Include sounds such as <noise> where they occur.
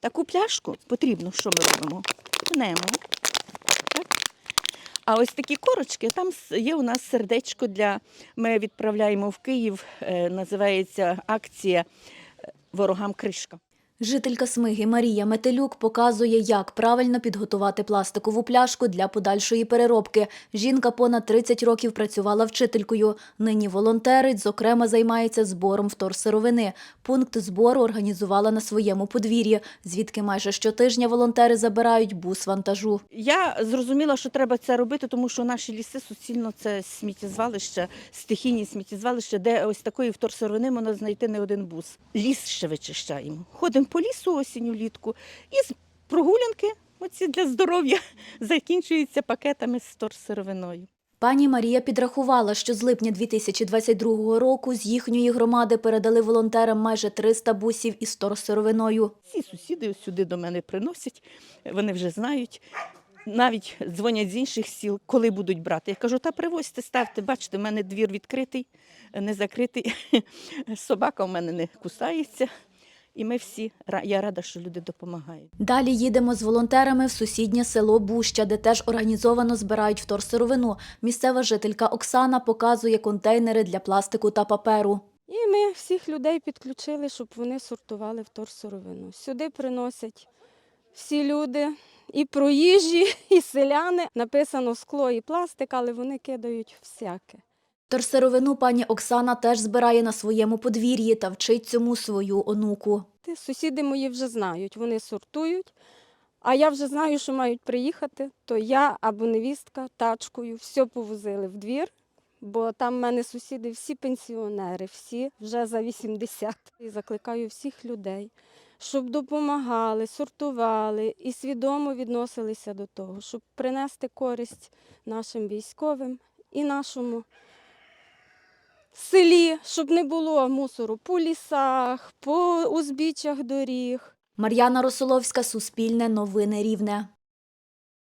Таку пляшку потрібно, що ми робимо? Пнемо. Так? А ось такі корочки, там є у нас сердечко для. Ми відправляємо в Київ, е, називається акція е, Ворогам кришка. Жителька Смиги Марія Метелюк показує, як правильно підготувати пластикову пляшку для подальшої переробки. Жінка понад 30 років працювала вчителькою. Нині волонтерить, зокрема, займається збором вторсировини. Пункт збору організувала на своєму подвір'ї, звідки майже щотижня волонтери забирають бус вантажу. Я зрозуміла, що треба це робити, тому що наші ліси суцільно це сміттєзвалище, стихійні сміттєзвалища, де ось такої вторсировини можна знайти не один бус. Ліс ще вичищаємо. Ходимо по лісу осінню влітку і з прогулянки, оці для здоров'я, <laughs> закінчуються пакетами з вторсировиною. Пані Марія підрахувала, що з липня 2022 року з їхньої громади передали волонтерам майже 300 бусів із вторсировиною. Всі сусіди сюди до мене приносять, вони вже знають. Навіть дзвонять з інших сіл, коли будуть брати. Я кажу, та привозьте, ставте, бачите, в мене двір відкритий, не закритий. <laughs> Собака в мене не кусається. І ми всі, ра- я рада, що люди допомагають. Далі їдемо з волонтерами в сусіднє село Буща, де теж організовано збирають вторсировину. Місцева жителька Оксана показує контейнери для пластику та паперу. І ми всіх людей підключили, щоб вони сортували вторсировину. Сюди приносять всі люди, і проїжджі, <laughs> і селяни. Написано скло і пластик, але вони кидають всяке. Вторсировину пані Оксана теж збирає на своєму подвір'ї та вчить цьому свою онуку. Сусіди мої вже знають, вони сортують. А я вже знаю, що мають приїхати, то я або невістка тачкою все повозили в двір, бо там в мене сусіди всі пенсіонери, всі вже за 80. І закликаю всіх людей, щоб допомагали, сортували і свідомо відносилися до того, щоб принести користь нашим військовим і нашому селі, щоб не було мусору по лісах, по узбіччях доріг. Мар'яна Росоловська, Суспільне, Новини Рівне.